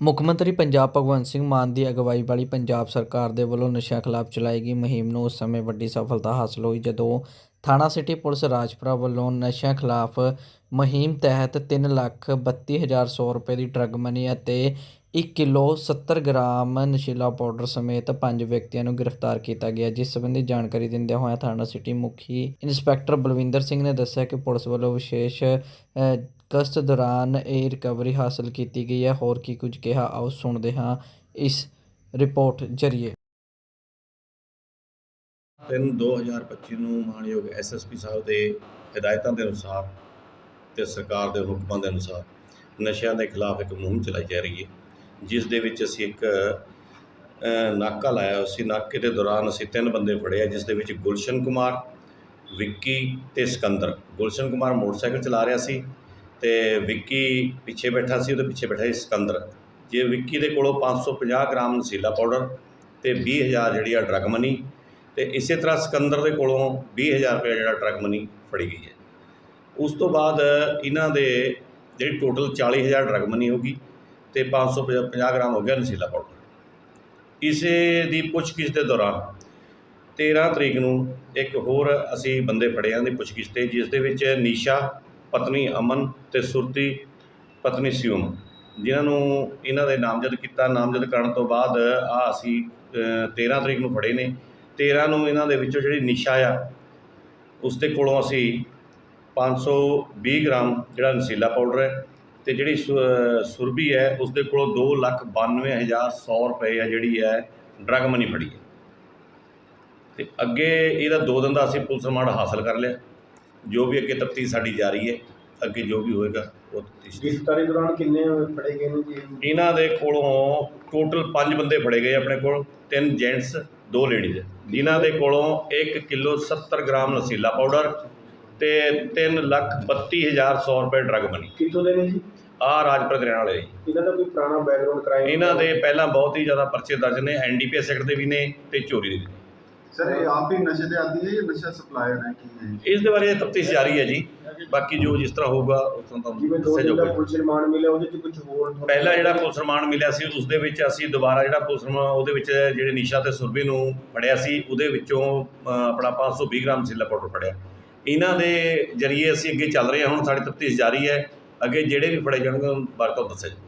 ਮੁੱਖ ਮੰਤਰੀ ਪੰਜਾਬ ਭਗਵੰਤ ਸਿੰਘ ਮਾਨ ਦੀ ਅਗਵਾਈ ਵਾਲੀ ਪੰਜਾਬ ਸਰਕਾਰ ਦੇ ਵੱਲੋਂ ਨਸ਼ਿਆਂ ਖਿਲਾਫ ਚਲਾਈ ਗਈ ਮੁਹਿੰਮ ਨੂੰ ਉਸ ਸਮੇਂ ਵੱਡੀ ਸਫਲਤਾ ਹਾਸਲ ਹੋਈ ਜਦੋਂ ਥਾਣਾ ਸਿਟੀ ਪੁਲਿਸ ਰਾਜਪੁਰਾ ਵੱਲੋਂ ਨਸ਼ਿਆਂ ਖਿਲਾਫ ਮੁਹਿੰਮ ਤਹਿਤ 3 ਲੱਖ 32 ਹਜ਼ਾਰ ਸੌ ਰੁਪਏ ਦੀ ਡਰੱਗ ਮਨੀ ਅਤੇ ਇੱਕ ਕਿਲੋ 70 ਗ੍ਰਾਮ ਨਸ਼ੀਲਾ ਪਾਊਡਰ ਸਮੇਤ ਪੰਜ ਵਿਅਕਤੀਆਂ ਨੂੰ ਗ੍ਰਿਫਤਾਰ ਕੀਤਾ ਗਿਆ ਜਿਸ ਸੰਬੰਧੀ ਜਾਣਕਾਰੀ ਦਿੰਦਿਆਂ ਹੋਇਆਂ ਥਾਣਾ ਸਿਟੀ ਮੁਖੀ ਇੰਸਪੈਕਟਰ ਬਲਵਿੰਦਰ ਸਿੰਘ ਨੇ ਦੱਸਿਆ ਕਿ ਪੁਲਿਸ ਵੱਲੋਂ ਵਿਸ਼ੇਸ਼ ਅ, ਗਸ਼ਤ ਦੌਰਾਨ ਇਹ ਰਿਕਵਰੀ ਹਾਸਲ ਕੀਤੀ ਗਈ ਹੈ। ਹੋਰ ਕੀ ਕੁਝ ਕਿਹਾ ਆਓ ਸੁਣਦੇ ਹਾਂ ਇਸ ਰਿਪੋਰਟ ਜਰੀਏ। ਤਿੰਨ 2025 ਨੂੰ ਮਾਨਯੋਗ ਐਸਐਸਪੀ ਸਾਹਿਬ ਦੇ ਹਦਾਇਤਾਂ ਦੇ ਅਨੁਸਾਰ ਤੇ ਸਰਕਾਰ ਦੇ ਹੁਕਮਾਂ ਦੇ ਅਨੁਸਾਰ ਨਸ਼ਿਆਂ ਦੇ ਖਿਲਾਫ ਇੱਕ ਮੁਹਿੰਮ ਚਲਾਈ ਜਾ ਰਹੀ ਹੈ। ਜਿਸ ਦੇ ਵਿੱਚ ਅਸੀਂ ਇੱਕ ਨਾਕਾ ਲਾਇਆ ਸੀ। ਨਾਕੇ ਦੇ ਦੌਰਾਨ ਅਸੀਂ ਤਿੰਨ ਬੰਦੇ ਫੜੇ ਆ, ਜਿਸ ਦੇ ਵਿੱਚ ਗੁਲਸ਼ਨ ਕੁਮਾਰ, ਵਿੱਕੀ ਤੇ ਸਿਕੰਦਰ। ਗੁਲਸ਼ਨ ਕੁਮਾਰ ਮੋਟਰਸਾਈਕਲ ਚਲਾ ਰਿਹਾ ਸੀ ਤੇ ਵਿੱਕੀ ਪਿੱਛੇ ਬੈਠਾ ਸੀ, ਉਹਦੇ ਪਿੱਛੇ ਬੈਠਾ ਸੀ ਸਿਕੰਦਰ। ਜੇ ਵਿੱਕੀ ਦੇ ਕੋਲੋਂ 550 ਗ੍ਰਾਮ ਨਸ਼ੀਲਾ ਪਾਊਡਰ ਤੇ 20000 ਜਿਹੜੀ ਆ ਡਰੱਗ ਮਨੀ ਤੇ ਇਸੇ ਤਰ੍ਹਾਂ ਸਿਕੰਦਰ ਦੇ ਕੋਲੋਂ 20000 ਰੁਪਏ ਜਿਹੜਾ ਟਰੱਕ ਮਨੀ ਫੜੀ ਗਈ ਹੈ। ਉਸ ਤੋਂ ਬਾਅਦ ਇਹਨਾਂ ਦੇ ਜਿਹੜੀ ਟੋਟਲ 40000 ਡਰੱਗ ਮਨੀ ਹੋਗੀ ਤੇ 550 ਗ੍ਰਾਮ ਹੋ ਗਿਆ ਨਸ਼ੀਲਾ ਪਾਊਡਰ। ਇਸੇ ਦੀ ਪੁੱਛਗਿੱਛ ਦੇ ਦੌਰਾਨ 13 ਤਰੀਕ ਨੂੰ ਇੱਕ ਹੋਰ ਅਸੀਂ ਬੰਦੇ ਫੜੇ ਆਂ ਦੀ ਪੁੱਛਗਿੱਛ ਤੇ ਜਿਸ ਦੇ ਵਿੱਚ ਨੀਸ਼ਾ ਪਤਨੀ ਅਮਨ ਤੇ ਸੁਰਤੀ ਪਤਨੀ ਸਿਉਮ। ਜਿਨ੍ਹਾਂ ਨੂੰ ਇਹਨਾਂ ਦੇ ਨਾਮਜ਼ਦ ਕੀਤਾ ਨਾਮਜ਼ਦ ਕਰਨ ਤੋਂ ਬਾਅਦ ਆ ਅਸੀਂ ਅ, 13 ਤਰੀਕ ਨੂੰ ਫੜੇ ਨੇ। 13 ਨੂੰ ਇਹਨਾਂ ਦੇ ਵਿੱਚੋਂ ਜਿਹੜੀ ਨਿਸ਼ਾ ਆ ਉਸ ਦੇ ਕੋਲੋਂ ਅਸੀਂ 520 ਗ੍ਰਾਮ ਜਿਹੜਾ ਨਸ਼ੀਲਾ ਪਾਊਡਰ ਹੈ ਤੇ ਜਿਹੜੀ ਸੁ- ਅਹ ਸੁਰਭੀ ਹੈ ਉਸ ਦੇ ਕੋਲੋਂ 292100 ਰੁਪਏ ਆ ਜਿਹੜੀ ਹੈ ਡਰੱਗ ਮਨੀ ਫੜੀ ਹੈ। ਤੇ ਅੱਗੇ ਇਹਦਾ ਦੋ ਦਿਨ ਦਾ ਅਸੀਂ ਪੁਲਿਸ ਰਿਮਾਂਡ ਹਾਸਲ ਕਰ ਲਿਆ। ਜੋ ਵੀ ਅੱਗੇ ਤਫਤੀਸ਼ ਸਾਡੀ ਜਾਰੀ ਹੈ ਅੱਗੇ ਜੋ ਵੀ ਹੋਏਗਾ ਉਹ ਤਫਤੀਸ਼ ਗ੍ਰਿਫਤਾਰੀ ਦੌਰਾਨ ਕਿੰਨੇ ਫੜੇ ਗਏ ਨੇ ਜੀ? ਇਹਨਾਂ ਦੇ ਕੋਲੋਂ ਟੋਟਲ 5 ਬੰਦੇ ਫੜੇ ਗਏ ਆਪਣੇ ਕੋਲ ਤਿੰਨ ਜੈਂਟਸ ਦੋ ਲੇਡੀਜ਼ ਜਿਨ੍ਹਾਂ ਦੇ ਕੋਲੋਂ 1 ਕਿਲੋ 70 ਗ੍ਰਾਮ ਨਸ਼ੀਲਾ ਪਾਊਡਰ ਤੇ 3 ਲੱਖ 32 ਹਜ਼ਾਰ 100 ਰੁਪਏ ਡਰੱਗ ਮਨੀ ਕਿੱਥੋਂ ਦੇ ਨੇ ਜੀ? ਆਹ ਰਾਜਪੁਰ ਹਰਿਆਣਾ ਵਾਲੇ ਜੀ। ਇਹਨਾਂ ਦਾ ਕੋਈ ਪੁਰਾਣਾ ਬੈਕਗ੍ਰਾਉਂਡ ਕ੍ਰਾਈਮ ਇਹਨਾਂ ਦੇ ਪਹਿਲਾਂ ਬਹੁਤ ਹੀ ਜ਼ਿਆਦਾ ਪਰਚੇ ਦਰਜ ਨੇ ਐਨਡੀਪੀਐਸ ਐਕਟ ਦੇ ਵੀ ਨੇ ਤੇ ਚੋਰੀ ਦੇ ਵੀ ਨੇ। ਸਰ ਇਹ ਆਪ ਹੀ ਨਸ਼ੇ ਦੇ ਆਦੀ ਹੈ ਜਾਂ ਨਸ਼ਾ ਸਪਲਾਇਰ ਹੈ ਕੀ ਹੈ? ਇਸ ਦੇ ਬਾਰੇ ਤਫਤੀਸ਼ ਜਾਰੀ ਹੈ ਜੀ। ਬਾਕੀ ਜੋ ਜਿਸ ਤਰ੍ਹਾਂ ਹੋਊਗਾ ਉਸ ਤਰ੍ਹਾਂ ਤੁਹਾਨੂੰ ਜਿਵੇਂ ਦੋ ਦੱਸਿਆ ਜਾਊਗਾ। ਪੁਲਿਸ ਰਿਮਾਂਡ ਮਿਲਿਆ ਉਹਦੇ ਚ ਕੁਝ ਹੋਰ ਪਹਿਲਾ ਜਿਹੜਾ ਪੁਲਿਸ ਰਿਮਾਂਡ ਮਿਲਿਆ ਸੀ ਉਸ ਦੇ ਵਿੱਚ ਅਸੀਂ ਦੁਬਾਰਾ ਜਿਹੜਾ ਪੁਲਿਸ ਰਿਮਾਂਡ ਉਹਦੇ ਵਿੱਚ ਜਿਹੜੇ ਨਿਸ਼ਾ ਤੇ ਸੁਰਭੀ ਨੂੰ ਫੜਿਆ ਸੀ ਉਹਦੇ ਵਿੱਚੋਂ ਆਪਣਾ 520 ਗ੍ਰਾਮ ਸਿੱਲਾ ਪਾਊਡਰ ਫੜਿਆ। ਇਹਨਾਂ ਦੇ ਜਰੀਏ ਅਸੀਂ ਅੱਗੇ ਚੱਲ ਰਹੇ ਹਾਂ, ਹੁਣ ਸਾਡੀ ਤਫਤੀਸ਼ ਜਾਰੀ ਹੈ। ਅੱਗੇ ਜਿਹੜੇ ਵੀ ਫੜੇ ਜਾਣਗੇ, ਉਹਨਾਂ ਬਾਰੇ ਤੁਹਾਨੂੰ ਦੱਸਿਆ ਜਾਊਗਾ।